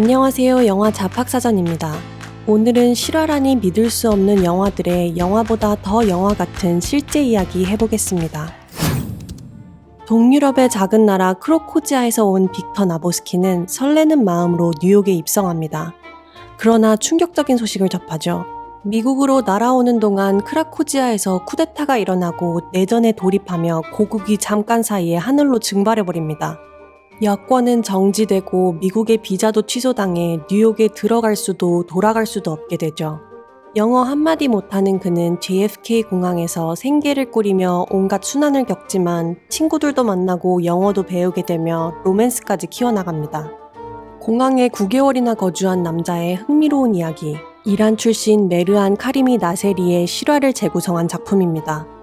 안녕하세요. 영화 잡학사전입니다. 오늘은 실화라니 믿을 수 없는 영화들의 영화보다 더 영화 같은 실제 이야기 해보겠습니다. 동유럽의 작은 나라 크로코지아에서 온 빅터 나보스키는 설레는 마음으로 뉴욕에 입성합니다. 그러나 충격적인 소식을 접하죠. 미국으로 날아오는 동안 크라코지아에서 쿠데타가 일어나고 내전에 돌입하며 고국이 잠깐 사이에 하늘로 증발해버립니다. 여권은 정지되고 미국의 비자도 취소당해 뉴욕에 들어갈 수도 돌아갈 수도 없게 되죠. 영어 한마디 못하는 그는 JFK 공항에서 생계를 꾸리며 온갖 순환을 겪지만 친구들도 만나고 영어도 배우게 되며 로맨스까지 키워나갑니다. 공항에 9개월이나 거주한 남자의 흥미로운 이야기. 이란 출신 메르안 카리미 나세리의 실화를 재구성한 작품입니다.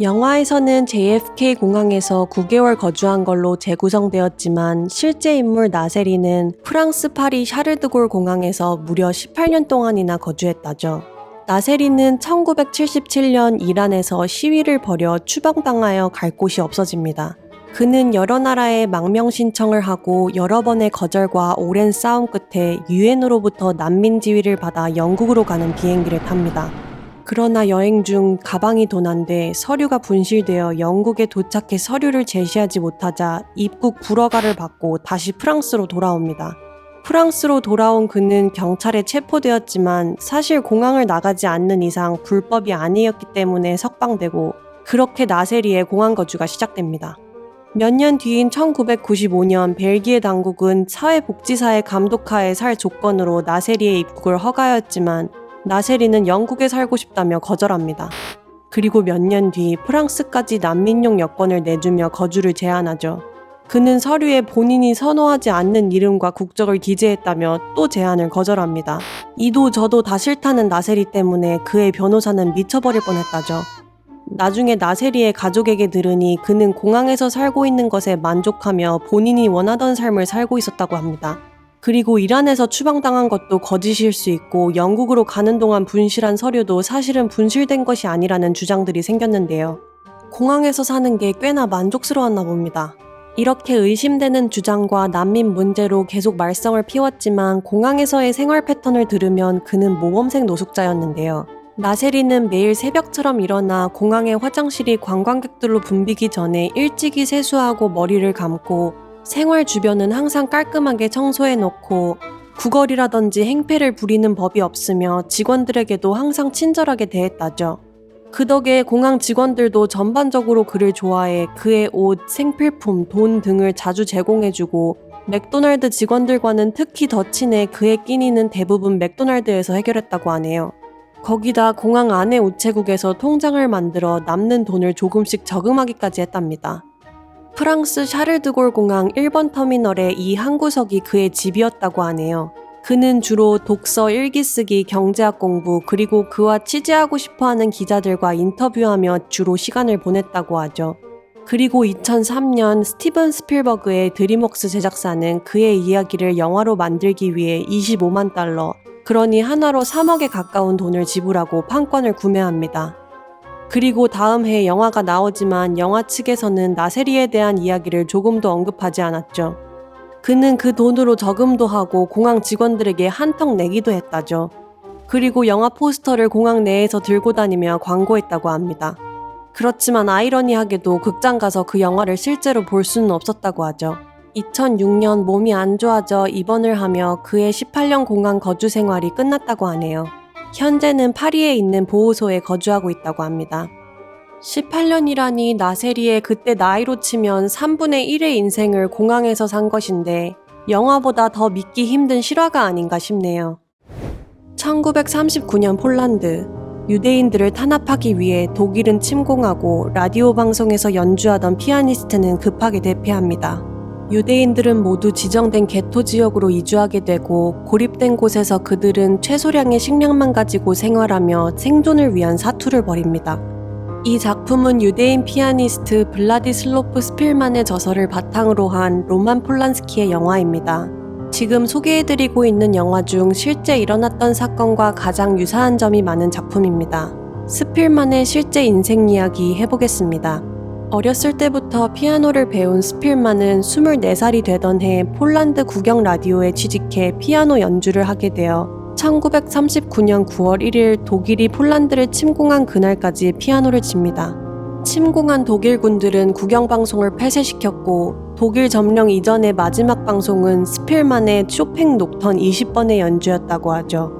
영화에서는 JFK 공항에서 9개월 거주한 걸로 재구성되었지만 실제 인물 나세리는 프랑스 파리 샤르드골 공항에서 무려 18년 동안이나 거주했다죠. 나세리는 1977년 이란에서 시위를 벌여 추방당하여 갈 곳이 없어집니다. 그는 여러 나라에 망명 신청을 하고 여러 번의 거절과 오랜 싸움 끝에 유엔으로부터 난민 지위를 받아 영국으로 가는 비행기를 탑니다. 그러나 여행 중 가방이 도난돼 서류가 분실되어 영국에 도착해 서류를 제시하지 못하자 입국 불허가를 받고 다시 프랑스로 돌아옵니다. 프랑스로 돌아온 그는 경찰에 체포되었지만 사실 공항을 나가지 않는 이상 불법이 아니었기 때문에 석방되고 그렇게 나세리의 공항 거주가 시작됩니다. 몇 년 뒤인 1995년 벨기에 당국은 사회복지사의 감독하에 살 조건으로 나세리의 입국을 허가하였지만 나세리는 영국에 살고 싶다며 거절합니다. 그리고 몇 년 뒤 프랑스까지 난민용 여권을 내주며 거주를 제안하죠. 그는 서류에 본인이 선호하지 않는 이름과 국적을 기재했다며 또 제안을 거절합니다. 이도 저도 다 싫다는 나세리 때문에 그의 변호사는 미쳐버릴 뻔했다죠. 나중에 나세리의 가족에게 들으니 그는 공항에서 살고 있는 것에 만족하며 본인이 원하던 삶을 살고 있었다고 합니다. 그리고 이란에서 추방당한 것도 거짓일 수 있고 영국으로 가는 동안 분실한 서류도 사실은 분실된 것이 아니라는 주장들이 생겼는데요. 공항에서 사는 게 꽤나 만족스러웠나 봅니다. 이렇게 의심되는 주장과 난민 문제로 계속 말썽을 피웠지만 공항에서의 생활 패턴을 들으면 그는 모범생 노숙자였는데요. 나세리는 매일 새벽처럼 일어나 공항의 화장실이 관광객들로 붐비기 전에 일찍이 세수하고 머리를 감고 생활 주변은 항상 깔끔하게 청소해 놓고 구걸이라든지 행패를 부리는 법이 없으며 직원들에게도 항상 친절하게 대했다죠. 그 덕에 공항 직원들도 전반적으로 그를 좋아해 그의 옷, 생필품, 돈 등을 자주 제공해주고 맥도날드 직원들과는 특히 더 친해 그의 끼니는 대부분 맥도날드에서 해결했다고 하네요. 거기다 공항 안에 우체국에서 통장을 만들어 남는 돈을 조금씩 저금하기까지 했답니다. 프랑스 샤를드골 공항 1번 터미널의 이한 구석이 그의 집이었다고 하네요. 그는 주로 독서, 일기 쓰기, 경제학 공부, 그리고 그와 취재하고 싶어 하는 기자들과 인터뷰하며 주로 시간을 보냈다고 하죠. 그리고 2003년 스티븐 스필버그의 드림웍스 제작사는 그의 이야기를 영화로 만들기 위해 25만 달러, 그러니 하나로 3억에 가까운 돈을 지불하고 판권을 구매합니다. 그리고 다음 해 영화가 나오지만 영화 측에서는 나세리에 대한 이야기를 조금도 언급하지 않았죠. 그는 그 돈으로 저금도 하고 공항 직원들에게 한턱 내기도 했다죠. 그리고 영화 포스터를 공항 내에서 들고 다니며 광고했다고 합니다. 그렇지만 아이러니하게도 극장 가서 그 영화를 실제로 볼 수는 없었다고 하죠. 2006년 몸이 안 좋아져 입원을 하며 그의 18년 공항 거주 생활이 끝났다고 하네요. 현재는 파리에 있는 보호소에 거주하고 있다고 합니다. 18년이라니 나세리의 그때 나이로 치면 3분의 1의 인생을 공항에서 산 것인데 영화보다 더 믿기 힘든 실화가 아닌가 싶네요. 1939년 폴란드 유대인들을 탄압하기 위해 독일은 침공하고 라디오 방송에서 연주하던 피아니스트는 급하게 대피합니다. 유대인들은 모두 지정된 게토 지역으로 이주하게 되고 고립된 곳에서 그들은 최소량의 식량만 가지고 생활하며 생존을 위한 사투를 벌입니다. 이 작품은 유대인 피아니스트 블라디슬로프 스필만의 저서를 바탕으로 한 로만 폴란스키의 영화입니다. 지금 소개해드리고 있는 영화 중 실제 일어났던 사건과 가장 유사한 점이 많은 작품입니다. 스필만의 실제 인생 이야기 해보겠습니다. 어렸을 때부터 피아노를 배운 스필만은 24살이 되던 해 폴란드 국영 라디오에 취직해 피아노 연주를 하게 되어 1939년 9월 1일 독일이 폴란드를 침공한 그날까지 피아노를 칩니다. 침공한 독일군들은 국영 방송을 폐쇄시켰고 독일 점령 이전의 마지막 방송은 스필만의 쇼팽 녹턴 20번의 연주였다고 하죠.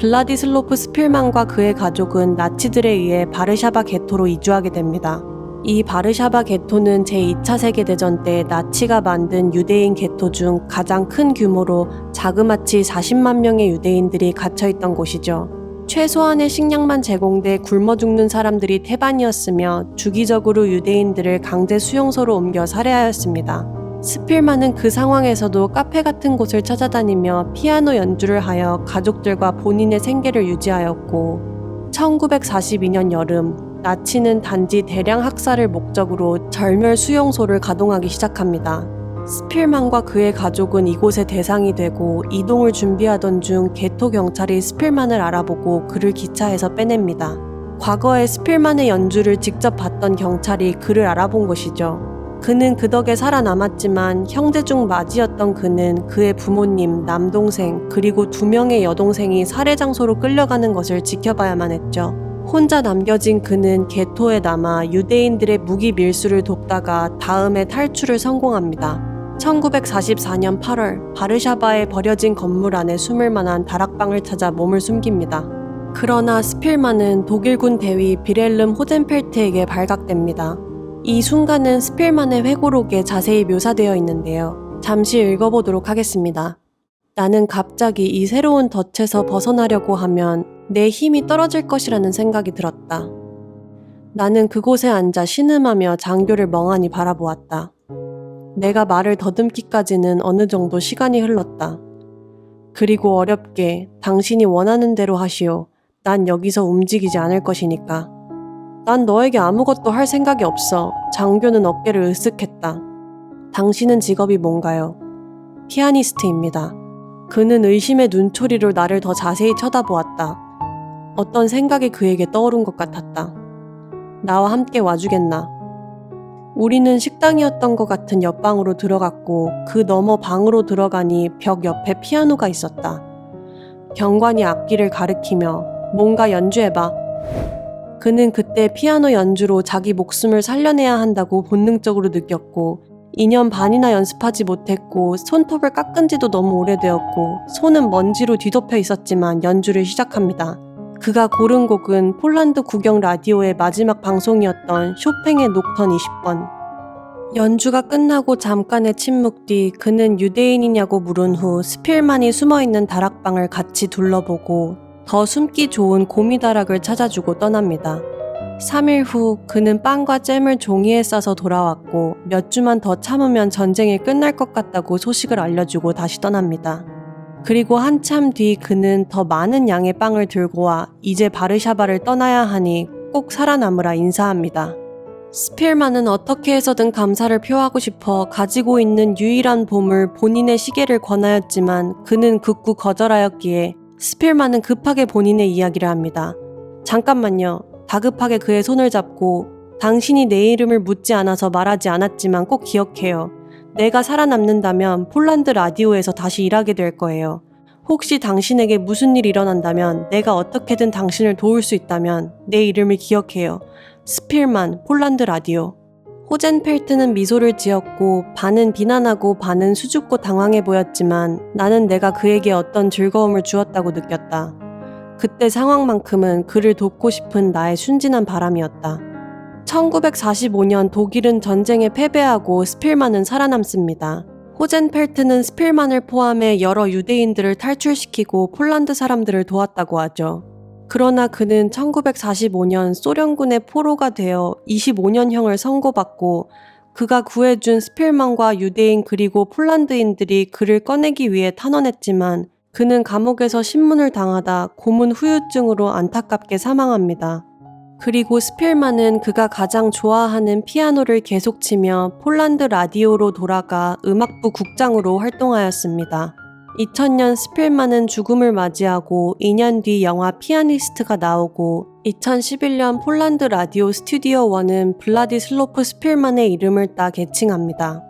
블라디슬로프 스필만과 그의 가족은 나치들에 의해 바르샤바 게토로 이주하게 됩니다. 이 바르샤바 게토는 제2차 세계대전 때 나치가 만든 유대인 게토 중 가장 큰 규모로 자그마치 40만 명의 유대인들이 갇혀있던 곳이죠. 최소한의 식량만 제공돼 굶어 죽는 사람들이 태반이었으며 주기적으로 유대인들을 강제 수용소로 옮겨 살해하였습니다. 스필만은 그 상황에서도 카페 같은 곳을 찾아다니며 피아노 연주를 하여 가족들과 본인의 생계를 유지하였고 1942년 여름 나치는 단지 대량 학살을 목적으로 절멸 수용소를 가동하기 시작합니다. 스필만과 그의 가족은 이곳의 대상이 되고 이동을 준비하던 중 게토 경찰이 스필만을 알아보고 그를 기차에서 빼냅니다. 과거에 스필만의 연주를 직접 봤던 경찰이 그를 알아본 것이죠. 그는 그 덕에 살아남았지만 형제 중 맞이였던 그는 그의 부모님, 남동생, 그리고 두 명의 여동생이 살해 장소로 끌려가는 것을 지켜봐야만 했죠. 혼자 남겨진 그는 게토에 남아 유대인들의 무기 밀수를 돕다가 다음에 탈출을 성공합니다. 1944년 8월 바르샤바에 버려진 건물 안에 숨을 만한 다락방을 찾아 몸을 숨깁니다. 그러나 스필만은 독일군 대위 비렐름 호젠펠트에게 발각됩니다. 이 순간은 스필만의 회고록에 자세히 묘사되어 있는데요. 잠시 읽어보도록 하겠습니다. 나는 갑자기 이 새로운 덫에서 벗어나려고 하면 내 힘이 떨어질 것이라는 생각이 들었다. 나는 그곳에 앉아 신음하며 장교를 멍하니 바라보았다. 내가 말을 더듬기까지는 어느 정도 시간이 흘렀다. 그리고 어렵게 당신이 원하는 대로 하시오. 난 여기서 움직이지 않을 것이니까. 난 너에게 아무것도 할 생각이 없어. 장교는 어깨를 으쓱했다. 당신은 직업이 뭔가요? 피아니스트입니다. 그는 의심의 눈초리로 나를 더 자세히 쳐다보았다. 어떤 생각이 그에게 떠오른 것 같았다. 나와 함께 와주겠나? 우리는 식당이었던 것 같은 옆방으로 들어갔고 그 너머 방으로 들어가니 벽 옆에 피아노가 있었다. 경관이 악기를 가리키며 뭔가 연주해봐. 그는 그때 피아노 연주로 자기 목숨을 살려내야 한다고 본능적으로 느꼈고 2년 반이나 연습하지 못했고 손톱을 깎은 지도 너무 오래되었고 손은 먼지로 뒤덮여 있었지만 연주를 시작합니다. 그가 고른 곡은 폴란드 국영 라디오의 마지막 방송이었던 쇼팽의 녹턴 20번. 연주가 끝나고 잠깐의 침묵 뒤 그는 유대인이냐고 물은 후 스필만이 숨어 있는 다락방을 같이 둘러보고 더 숨기 좋은 고미다락을 찾아주고 떠납니다. 3일 후 그는 빵과 잼을 종이에 싸서 돌아왔고 몇 주만 더 참으면 전쟁이 끝날 것 같다고 소식을 알려주고 다시 떠납니다. 그리고 한참 뒤 그는 더 많은 양의 빵을 들고 와 이제 바르샤바를 떠나야 하니 꼭 살아남으라 인사합니다. 스필만은 어떻게 해서든 감사를 표하고 싶어 가지고 있는 유일한 보물 본인의 시계를 권하였지만 그는 극구 거절하였기에 스필만은 급하게 본인의 이야기를 합니다. 잠깐만요. 다급하게 그의 손을 잡고 당신이 내 이름을 묻지 않아서 말하지 않았지만 꼭 기억해요. 내가 살아남는다면 폴란드 라디오에서 다시 일하게 될 거예요. 혹시 당신에게 무슨 일이 일어난다면 내가 어떻게든 당신을 도울 수 있다면 내 이름을 기억해요. 스필만, 폴란드 라디오. 호젠펠트는 미소를 지었고 반은 비난하고 반은 수줍고 당황해 보였지만 나는 내가 그에게 어떤 즐거움을 주었다고 느꼈다. 그때 상황만큼은 그를 돕고 싶은 나의 순진한 바람이었다. 1945년 독일은 전쟁에 패배하고 스필만은 살아남습니다. 호젠펠트는 스필만을 포함해 여러 유대인들을 탈출시키고 폴란드 사람들을 도왔다고 하죠. 그러나 그는 1945년 소련군의 포로가 되어 25년형을 선고받고 그가 구해준 스필만과 유대인 그리고 폴란드인들이 그를 꺼내기 위해 탄원했지만 그는 감옥에서 신문을 당하다 고문 후유증으로 안타깝게 사망합니다. 그리고 스필만은 그가 가장 좋아하는 피아노를 계속 치며 폴란드 라디오로 돌아가 음악부 국장으로 활동하였습니다. 2000년 스필만은 죽음을 맞이하고 2년 뒤 영화 피아니스트가 나오고 2011년 폴란드 라디오 스튜디오 1은 블라디슬로프 스필만의 이름을 따 개칭합니다.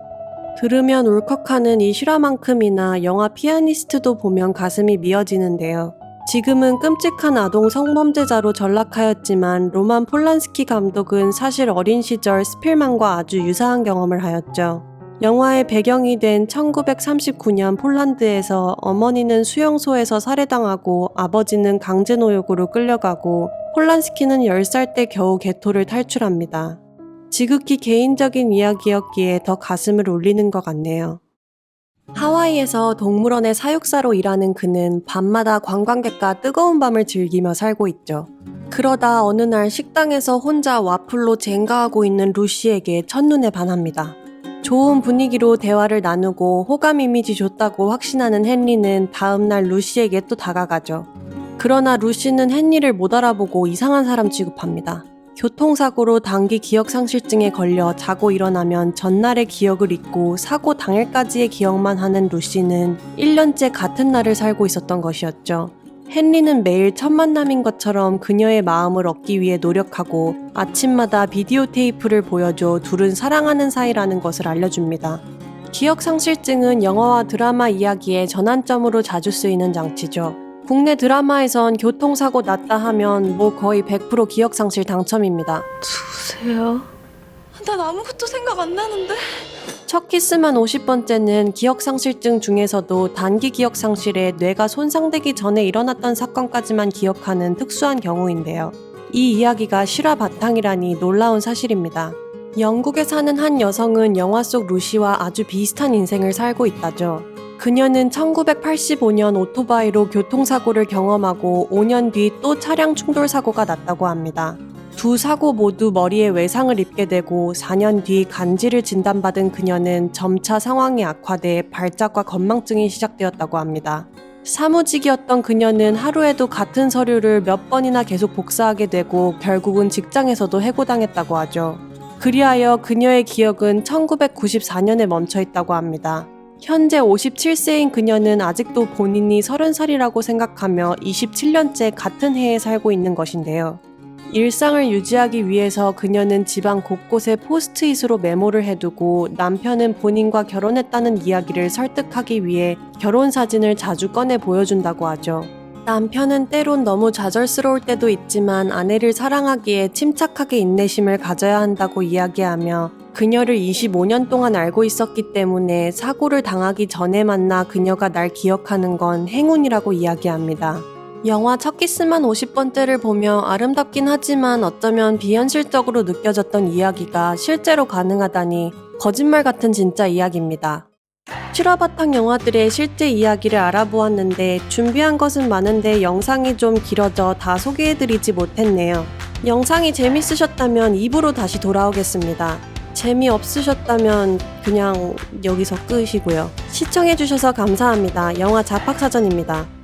들으면 울컥하는 이 실화만큼이나 영화 피아니스트도 보면 가슴이 미어지는데요. 지금은 끔찍한 아동 성범죄자로 전락하였지만 로만 폴란스키 감독은 사실 어린 시절 스필만과 아주 유사한 경험을 하였죠. 영화의 배경이 된 1939년 폴란드에서 어머니는 수용소에서 살해당하고 아버지는 강제노역으로 끌려가고 폴란스키는 10살 때 겨우 개토를 탈출합니다. 지극히 개인적인 이야기였기에 더 가슴을 울리는 것 같네요. 하와이에서 동물원의 사육사로 일하는 그는 밤마다 관광객과 뜨거운 밤을 즐기며 살고 있죠. 그러다 어느 날 식당에서 혼자 와플로 젠가하고 있는 루시에게 첫눈에 반합니다. 좋은 분위기로 대화를 나누고 호감 이미지 좋다고 확신하는 헨리는 다음날 루시에게 또 다가가죠. 그러나 루시는 헨리를 못 알아보고 이상한 사람 취급합니다. 교통사고로 단기 기억상실증에 걸려 자고 일어나면 전날의 기억을 잊고 사고 당일까지의 기억만 하는 루시는 1년째 같은 날을 살고 있었던 것이었죠. 헨리는 매일 첫 만남인 것처럼 그녀의 마음을 얻기 위해 노력하고 아침마다 비디오 테이프를 보여줘 둘은 사랑하는 사이라는 것을 알려줍니다. 기억상실증은 영화와 드라마 이야기의 전환점으로 자주 쓰이는 장치죠. 국내 드라마에선 교통사고 났다 하면 뭐 거의 100% 기억상실 당첨입니다. 누구세요? 난 아무것도 생각 안 나는데. 첫 키스만 50번째는 기억상실증 중에서도 단기 기억상실에 뇌가 손상되기 전에 일어났던 사건까지만 기억하는 특수한 경우인데요. 이 이야기가 실화 바탕이라니 놀라운 사실입니다. 영국에 사는 한 여성은 영화 속 루시와 아주 비슷한 인생을 살고 있다죠. 그녀는 1985년 오토바이로 교통사고를 경험하고 5년 뒤 또 차량 충돌 사고가 났다고 합니다. 두 사고 모두 머리에 외상을 입게 되고 4년 뒤 간지를 진단받은 그녀는 점차 상황이 악화돼 발작과 건망증이 시작되었다고 합니다. 사무직이었던 그녀는 하루에도 같은 서류를 몇 번이나 계속 복사하게 되고 결국은 직장에서도 해고당했다고 하죠. 그리하여 그녀의 기억은 1994년에 멈춰 있다고 합니다. 현재 57세인 그녀는 아직도 본인이 30살이라고 생각하며 27년째 같은 해에 살고 있는 것인데요. 일상을 유지하기 위해서 그녀는 집안 곳곳에 포스트잇으로 메모를 해두고 남편은 본인과 결혼했다는 이야기를 설득하기 위해 결혼 사진을 자주 꺼내 보여준다고 하죠. 남편은 때론 너무 좌절스러울 때도 있지만 아내를 사랑하기에 침착하게 인내심을 가져야 한다고 이야기하며 그녀를 25년 동안 알고 있었기 때문에 사고를 당하기 전에 만나 그녀가 날 기억하는 건 행운이라고 이야기합니다. 영화 첫 키스만 50번째를 보며 아름답긴 하지만 어쩌면 비현실적으로 느껴졌던 이야기가 실제로 가능하다니 거짓말 같은 진짜 이야기입니다. 실화 바탕 영화들의 실제 이야기를 알아보았는데 준비한 것은 많은데 영상이 좀 길어져 다 소개해드리지 못했네요. 영상이 재밌으셨다면 입으로 다시 돌아오겠습니다. 재미없으셨다면 그냥 여기서 끄시고요. 시청해주셔서 감사합니다. 영화 자팍사전입니다.